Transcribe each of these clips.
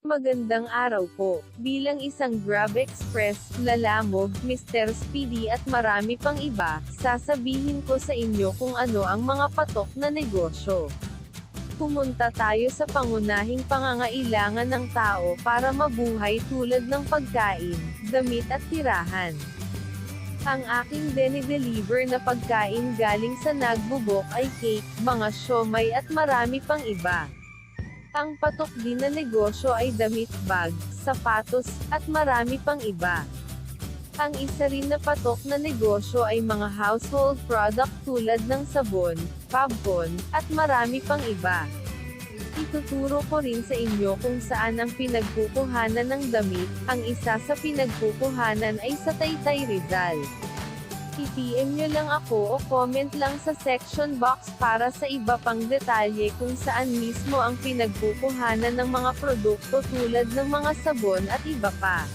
Magandang araw po. Bilang isang Grab Express, Lalamog, Mr. Speedy at marami pang iba, sasabihin ko sa inyo kung ano ang mga patok na negosyo. Pumunta tayo sa pangunahing pangangailangan ng tao para mabuhay tulad ng pagkain, damit at tirahan. Ang aking deni-deliver na pagkain galing sa nagbubok ay cake, mga siomay at marami pang iba. Ang patok din na negosyo ay damit bag, sapatos, at marami pang iba. Ang isa rin na patok na negosyo ay mga household product tulad ng sabon, pabon, at marami pang iba. Ituturo ko rin sa inyo kung saan ang pinagkukuhanan ng damit, ang isa sa pinagkukuhanan ay sa Taytay Rizal. I-PM nyo lang ako o comment lang sa section box para sa iba pang detalye kung saan mismo ang pinagkukuhanan ng mga produkto tulad ng mga sabon at iba pa.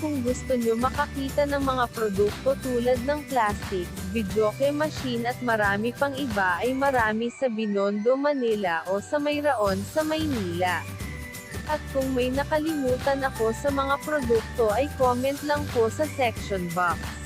Kung gusto nyo makakita ng mga produkto tulad ng plastic, videoke machine at marami pang iba ay marami sa Binondo, Manila o sa Mayraon sa Maynila. At kung may nakalimutan ako sa mga produkto ay comment lang po sa section box.